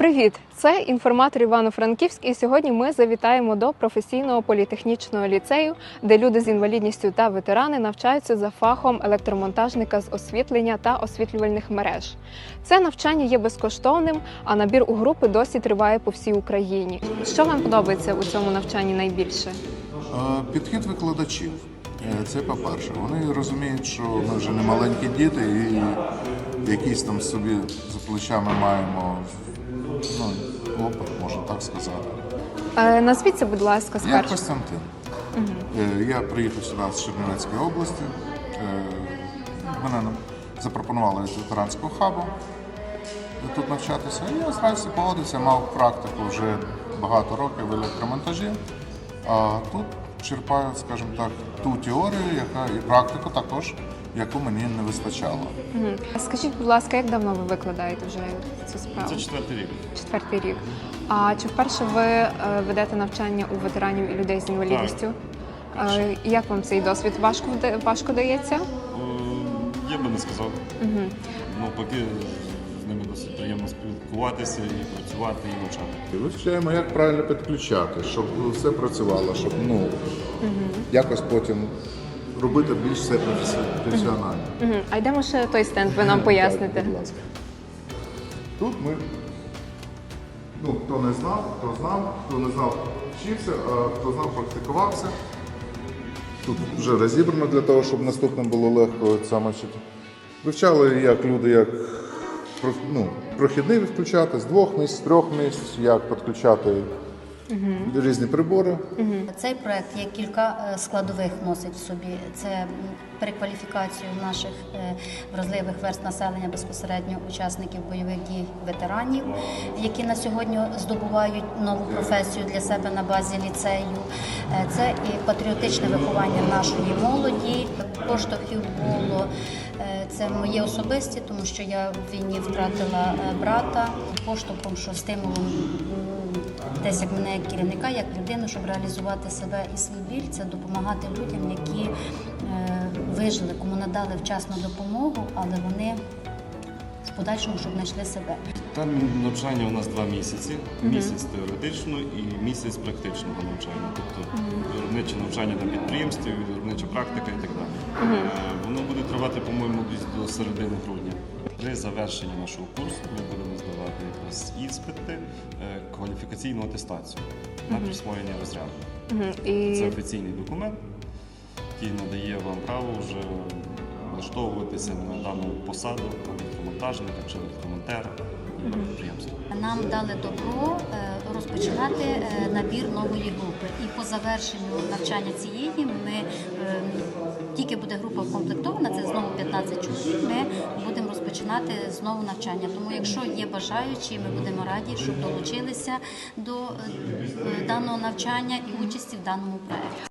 Привіт! Це інформатор Івано-Франківськ, і сьогодні ми завітаємо до професійного політехнічного ліцею, де люди з інвалідністю та ветерани навчаються за фахом електромонтажника з освітлення та освітлювальних мереж. Це навчання є безкоштовним, а набір у групи досі триває по всій Україні. Що вам подобається у цьому навчанні найбільше? Підхід викладачів. Е, Це по-перше. Вони розуміють, що ми вже не маленькі діти і якісь там собі за плечами маємо ну, опит, можна так сказати. Е, Назвіться, будь ласка, Я спершу. Костянтин. Е, Я приїхав сюди з Чернівецької області. Е, Мене нам запропонували від ветеранського хабу тут навчатися. І я зразу погодився, мав практику вже багато років в електромонтажі. А тут черпаю, скажімо так, ту теорію, яка і практику також, яку мені не вистачало. Мгм. Скажіть, будь ласка, як давно ви викладаєте вже цю справу? Це четвертий рік. Четвертий рік. А чи вперше ви е, ведете навчання у ветеранів і людей з інвалідністю? Е, Як вам цей досвід? Важко вда- важко дається? Е, Я би не сказав. Ну, поки з ними досить приємно спілкуватися і працювати, і навчати. Вивчаємо, як правильно підключати, щоб все працювало, щоб ну, якось потім робити більш все професіонально. Мгм. А йдемо ще той стенд, ви нам поясните. Будь ласка. Тут ми, ну, хто не знав, хто знав, хто не знав, вчився, а хто знав, практикувався. Тут вже розібрано для того, щоб наступним було легко саме. Вивчали, як люди, як ну, прохідний включати з двох місць, з трьох місць, як підключати різні прибори. Цей проект є кілька е, складових носить в собі. Це перекваліфікацію наших е, вразливих верст населення безпосередньо учасників бойових дій ветеранів, які на сьогодні здобувають нову професію для себе на базі ліцею. Е, Це і патріотичне виховання нашої молоді. Поштовхів було це моє особисті, тому що я в війні втратила е, брата. Поштовхом, що стимулом десь як мене як керівника, як людину, щоб реалізувати себе і свій біль, це допомагати людям, які е, вижили, кому надали вчасну допомогу, але вони в подальшому, щоб знайшли себе. Там навчання у нас два місяці. Місяць теоретично і місяць практичного навчання. Тобто виробниче навчання на підприємстві, виробнича практика і так далі. Е, Воно буде тривати, по-моєму, десь до середини грудня. При завершенні нашого курсу ми будемо здавати якраз іспити, е, кваліфікаційну атестацію на присвоєння розряду. Це офіційний документ, який надає вам право вже влаштовуватися на дану посаду електромонтажника чи електромонтера на підприємстві. Нам дали добро е, розпочинати е, набір нової групи. І по завершенню навчання цієї ми е, тільки буде група вкомплектована, це знову 15 чоловік. Ми будемо розпочинати знову навчання. Тому, якщо є бажаючі, ми будемо раді, щоб долучилися до даного навчання і участі в даному проєкті.